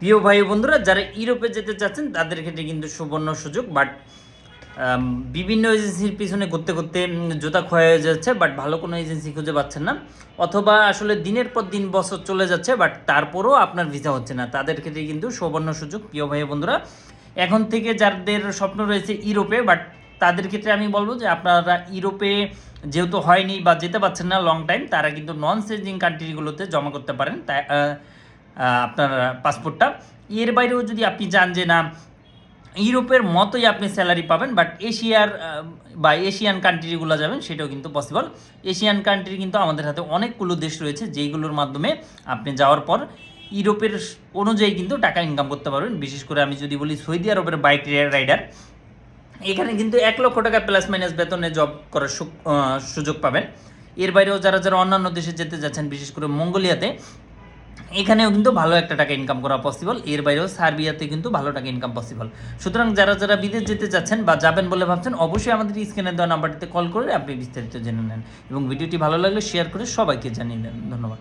প্রিয় ভাই বন্ধুরা যারা ইউরোপে যেতে চাচ্ছেন তাদের ক্ষেত্রে কিন্তু সুবর্ণ সুযোগ বাট বিভিন্ন এজেন্সির পিছনে ঘুরতে উম, জুতা ক্ষয় হয়ে যাচ্ছে বাট ভালো কোনো এজেন্সি খুঁজে পাচ্ছেন না। অথবা আসলে দিনের পর দিন বছর চলে যাচ্ছে বাট তারপরও আপনার ভিসা হচ্ছে না। তাদের ক্ষেত্রে কিন্তু সুবর্ণ সুযোগ প্রিয় ভাই বন্ধুরা। এখন থেকে যাদের স্বপ্ন রয়েছে ইউরোপে বাট তাদের ক্ষেত্রে আমি বলব যে আপনারা ইউরোপে যেহেতু হয়নি বা যেতে পারছেন না লং টাইম তারা কিন্তু নন সেজিং কান্ট্রিগুলোতে জমা করতে পারেন। তাই আপনার পাসপোর্টটা এর বাইরেও যদি আপনি চান যে না, ইউরোপের মতোই আপনি স্যালারি পাবেন বাট এশিয়ার বা এশিয়ান কান্ট্রিগুলো যাবেন, সেটাও কিন্তু পসিবল এশিয়ান কান্ট্রি কিন্তু আমাদের হাতে অনেকগুলো দেশ রয়েছে, যেইগুলোর মাধ্যমে আপনি যাওয়ার পর ইউরোপের অনুযায়ী কিন্তু টাকা ইনকাম করতে পারবেন। বিশেষ করে আমি যদি বলি সৌদি আরবের বাইক রাইডার এখানে কিন্তু এক লক্ষ টাকা প্লাস মাইনাস বেতনে জব করার সুযোগ পাবেন। এর বাইরেও যারা যারা অন্যান্য দেশে যেতে যাচ্ছেন, বিশেষ করে মঙ্গোলিয়াতে এখানেও কিন্তু ভালো একটা টাকা ইনকাম করা পসিবল এর বাইরেও সার্বিয়াতে কিন্তু ভালো টাকা ইনকাম পসিবল সুতরাং যারা যারা বিদেশ যেতে চাচ্ছেন বা যাবেন বলে ভাবছেন, অবশ্যই আমাদের স্ক্রিনে দেওয়া নাম্বারটিতে কল করে আপনি বিস্তারিত জেনে নেন। এবং ভিডিওটি ভালো লাগলে শেয়ার করে সবাইকে জানিয়ে নেন ধন্যবাদ।